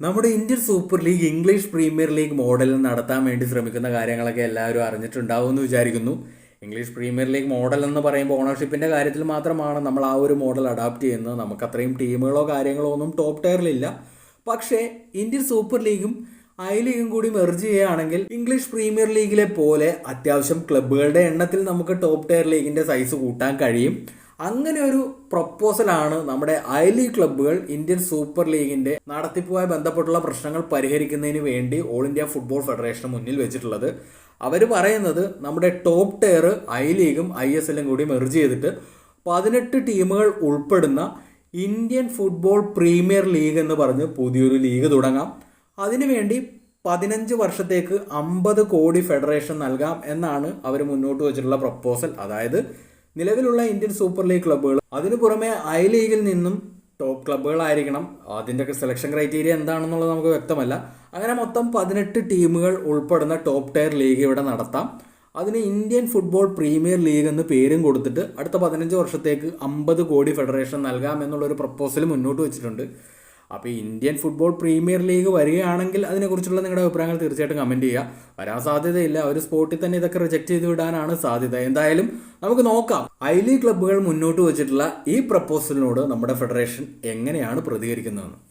നമ്മുടെ Indian super league English premier league മോഡലിൽ നടത്താൻ വേണ്ടി ശ്രമിക്കുന്ന കാര്യങ്ങളൊക്കെ എല്ലാവരും അറിഞ്ഞിട്ടുണ്ടാവും എന്ന് വിചാരിക്കുന്നു. ഇംഗ്ലീഷ് പ്രീമിയർ ലീഗ് മോഡൽ എന്ന് പറയുമ്പോൾ ഓണർഷിപ്പിന്റെ കാര്യത്തിൽ മാത്രമാണ് നമ്മൾ ആ ഒരു മോഡൽ അഡാപ്റ്റ് ചെയ്യുന്നത്. നമുക്ക് അത്രയും ടീമുകളോ കാര്യങ്ങളോ ഒന്നും ടോപ്പ് ടയറിലില്ല പക്ഷേ ഇന്ത്യൻ സൂപ്പർ ലീഗും ഐ ലീഗും കൂടി മെർജ് ചെയ്യുകയാണെങ്കിൽ ഇംഗ്ലീഷ് പ്രീമിയർ ലീഗിലെ പോലെ അത്യാവശ്യം ക്ലബ്ബുകളുടെ എണ്ണത്തിൽ നമുക്ക് ടോപ്പ് ടയർ ലീഗിന്റെ സൈസ് കൂട്ടാൻ കഴിയും. അങ്ങനെ ഒരു പ്രപ്പോസലാണ് നമ്മുടെ ഐ ലീഗ് ക്ലബ്ബുകൾ ഇന്ത്യൻ സൂപ്പർ ലീഗിന്റെ നടത്തിപ്പുമായി ബന്ധപ്പെട്ടുള്ള പ്രശ്നങ്ങൾ പരിഹരിക്കുന്നതിന് വേണ്ടി ഓൾ ഇന്ത്യ ഫുട്ബോൾ ഫെഡറേഷന് മുന്നിൽ വെച്ചിട്ടുള്ളത്. അവർ പറയുന്നത് നമ്മുടെ ടോപ്പ് ടയർ ഐ ലീഗും ഐ എസ് എല്ലും കൂടി മെർജ് ചെയ്തിട്ട് പതിനെട്ട് ടീമുകൾ ഉൾപ്പെടുന്ന ഇന്ത്യൻ ഫുട്ബോൾ പ്രീമിയർ ലീഗ് എന്ന് പറഞ്ഞ് പുതിയൊരു ലീഗ് തുടങ്ങാം. അതിനുവേണ്ടി പതിനഞ്ച് വർഷത്തേക്ക് അമ്പത് കോടി ഫെഡറേഷൻ നൽകാം എന്നാണ് അവർ മുന്നോട്ട് വെച്ചിട്ടുള്ള പ്രപ്പോസൽ. അതായത് നിലവിലുള്ള ഇന്ത്യൻ സൂപ്പർ ലീഗ് ക്ലബ്ബുകൾ. അതിനു പുറമെ ഐ ലീഗിൽ നിന്നും ടോപ്പ് ക്ലബ്ബുകളായിരിക്കണം. അതിന്റെ ഒക്കെ സെലക്ഷൻ ക്രൈറ്റീരിയ എന്താണെന്നുള്ളത് നമുക്ക് വ്യക്തമല്ല. അങ്ങനെ മൊത്തം പതിനെട്ട് ടീമുകൾ ഉൾപ്പെടുന്ന ടോപ്പ് ടയർ ലീഗ് ഇവിടെ നടത്താം. അതിന് ഇന്ത്യൻ ഫുട്ബോൾ പ്രീമിയർ ലീഗ് എന്ന് പേരും കൊടുത്തിട്ട് അടുത്ത പതിനഞ്ച് വർഷത്തേക്ക് അമ്പത് കോടി ഫെഡറേഷൻ നൽകാം എന്നുള്ളൊരു പ്രപ്പോസൽ മുന്നോട്ട് വെച്ചിട്ടുണ്ട്. അപ്പോൾ ഇന്ത്യൻ ഫുട്ബോൾ പ്രീമിയർ ലീഗ് വരികയാണെങ്കിൽ അതിനെക്കുറിച്ചുള്ള നിങ്ങളുടെ അഭിപ്രായങ്ങൾ തീർച്ചയായിട്ടും കമന്റ് ചെയ്യുക. വരാൻ സാധ്യതയില്ല. ഒരു സ്പോട്ടിൽ തന്നെ ഇതൊക്കെ റിജക്റ്റ് ചെയ്ത് വിടാനാണ് സാധ്യത. എന്തായാലും നമുക്ക് നോക്കാം. ഐ ലീഗ് ക്ലബ്ബുകൾ മുന്നോട്ട് വെച്ചിട്ടുള്ള ഈ പ്രപ്പോസലിനോട് നമ്മുടെ ഫെഡറേഷൻ എങ്ങനെയാണ് പ്രതികരിക്കുന്നതെന്ന്.